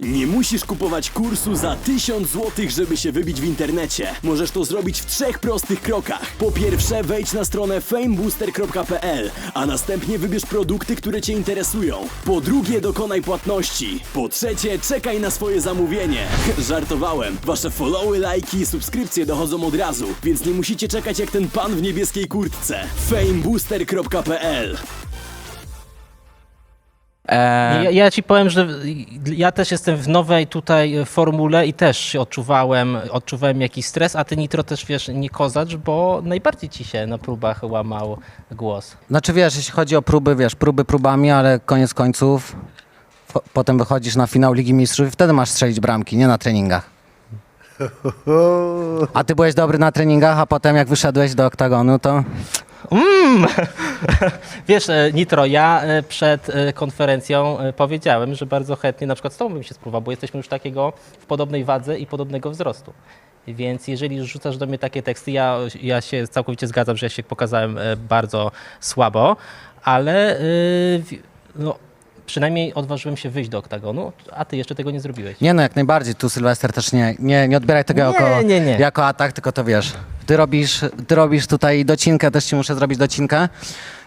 Nie musisz kupować kursu za 1000 zł, żeby się wybić w internecie. Możesz to zrobić w trzech prostych krokach. Po pierwsze, wejdź na stronę famebooster.pl, a następnie wybierz produkty, które Cię interesują. Po drugie, dokonaj płatności. Po trzecie, czekaj na swoje zamówienie. Żartowałem. Wasze followy, lajki i subskrypcje dochodzą od razu, więc nie musicie czekać jak ten pan w niebieskiej kurtce. famebooster.pl Ja, ja ci powiem, że ja też jestem w nowej tutaj formule i też odczuwałem, odczuwałem jakiś stres, a ty Nitro też wiesz, nie kozacz, bo najbardziej ci się na próbach łamał głos. znaczy wiesz, jeśli chodzi o próby, wiesz, próby próbami, ale koniec końców po, potem wychodzisz na finał Ligi Mistrzów i wtedy masz strzelić bramki, nie na treningach. A ty byłeś dobry na treningach, a potem jak wyszedłeś do oktagonu, to Mm. Wiesz, e, Nitro, ja e, przed e, konferencją powiedziałem, że bardzo chętnie na przykład z tobą bym się spróbował, bo jesteśmy już takiego w podobnej wadze i podobnego wzrostu. Więc jeżeli rzucasz do mnie takie teksty, ja, ja się całkowicie zgadzam, że ja się pokazałem bardzo słabo, ale no, przynajmniej odważyłem się wyjść do oktagonu, a ty jeszcze tego nie zrobiłeś. nie no, jak najbardziej, tu Sylwester też nie, nie, nie odbieraj tego Nie, jako, nie, nie. jako atak, tylko to wiesz, ty robisz, ty robisz tutaj docinkę, też ci muszę zrobić docinkę.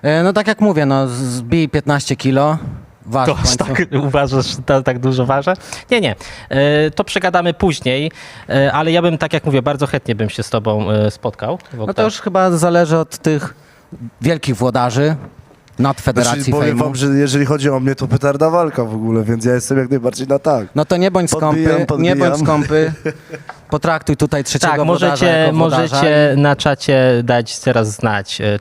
E, No tak jak mówię, no zbij 15 kilo, waż To aż tak uważasz, że to tak dużo ważę? Nie, nie. E, To przegadamy później, e, ale ja bym, tak jak mówię, bardzo chętnie bym się z tobą spotkał. w No to już chyba zależy od tych wielkich włodarzy nad Federacji Znaczy, powiem Fejmu. wam, że jeżeli chodzi o mnie, to petarda walka w ogóle, więc ja jestem jak najbardziej na tak. No to nie bądź skąpy, Podbijam, nie bądź skąpy. Potraktuj tutaj trzeciego Tak, możecie, możecie na czacie dać teraz znać, e,